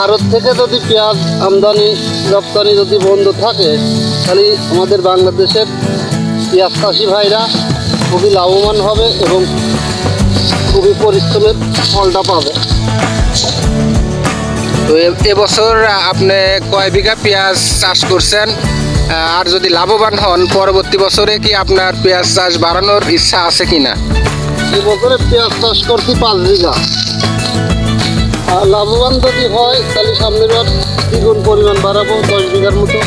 ভারত থেকে যদি পেঁয়াজ আমদানি রপ্তানি যদি বন্ধ থাকে তাহলে আমাদের বাংলাদেশের পেঁয়াজ চাষি ভাইরা খুবই লাভবান হবে এবং খুবই পরিশ্রমের ফলটা পাবে। তো এবছর আপনি কয় বিঘা পেঁয়াজ চাষ করছেন? আর যদি লাভবান হন পরবর্তী বছরে কি আপনার পেঁয়াজ চাষ বাড়ানোর ইচ্ছা আছে কিনা? এবছরে পেঁয়াজ চাষ করছি পাঁচ বিঘা। লাভবান যদি হয় তাহলে সামনের বার দ্বিগুণ পরিমাণ বাড়াবো দশ বিঘার মতো।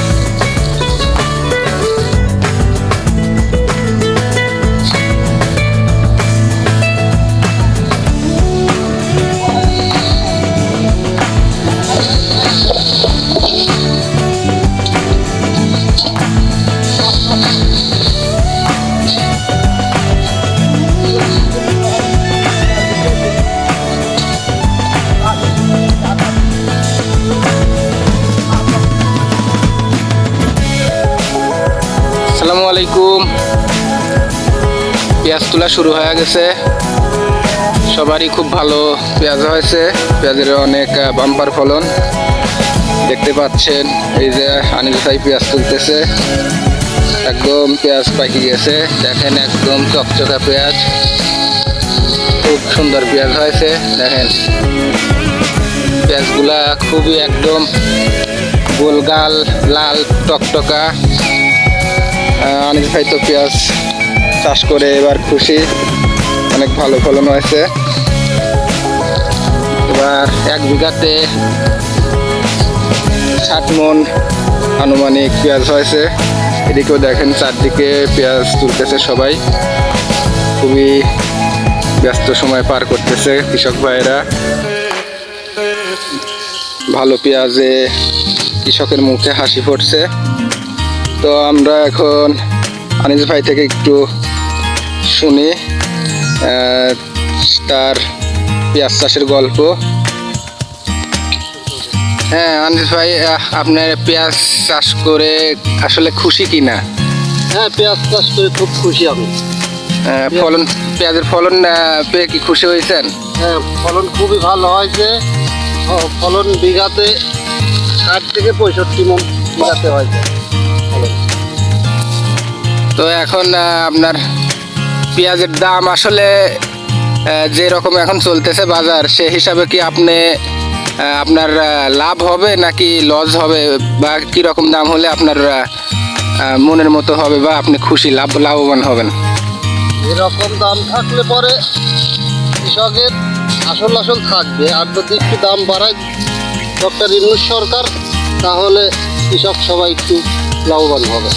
আসসালামু আলাইকুম। পেঁয়াজ তোলা শুরু হয়ে গেছে। সবারই খুব ভালো পেঁয়াজ হয়েছে। পেঁয়াজের অনেক বাম্পার ফলন। দেখতে পাচ্ছেন, এই যে আনিল ভাই পেঁয়াজ তুলতেছে। একদম পেঁয়াজ পাকি গেছে। দেখেন একদম চকচকা পেঁয়াজ। খুব সুন্দর পেঁয়াজ হয়েছে। দেখেন, পেঁয়াজগুলা খুবই একদম গোলগাল, লাল, টকটকা। অনেক ভাই তো পেঁয়াজ চাষ করে এবার খুশি। অনেক ভালো ফলন হয়েছে। এবার এক বিঘাতে ষাট মন আনুমানিক পেঁয়াজ হয়েছে। এদিকেও দেখেন চারদিকে পেঁয়াজ তুলতেছে সবাই। খুবই ব্যস্ত সময় পার করতেছে কৃষক ভাইয়েরা। ভালো পেঁয়াজে কৃষকের মুখে হাসি ফুটছে। তো আমরা এখন আনিস ভাই থেকে একটু শুনি তার পেঁয়াজ চাষের গল্প। হ্যাঁ আনিস ভাই আপনার পেঁয়াজ চাষ করে আসলে খুশি কি না হ্যাঁ পেঁয়াজ চাষ করে খুব খুশি আমি। ফলন পেঁয়াজের ফলন পেয়ে কি খুশি হয়েছেন? হ্যাঁ ফলন খুবই ভালো হয়েছে। ফলন বিঘাতে ষাট থেকে পঁয়ষট্টি মন বিঘাতে হয়েছে। তো এখন আপনার পেঁয়াজের দাম আসলে যে রকম এখন চলতেছে বাজার, সে হিসাবে কি আপনি আপনার লাভ হবে নাকি লস হবে? বা কি রকম দাম হলে আপনার মনের মতো হবে বা আপনি খুশি, লাভ, লাভবান হবেন? এরকম দাম থাকলে পরে কৃষকের আসল আসল থাকবে। আর যদি একটু দাম বাড়ায় ডক্টর ইনুস সরকার, তাহলে কৃষক সবাই একটু লাভবান হবে।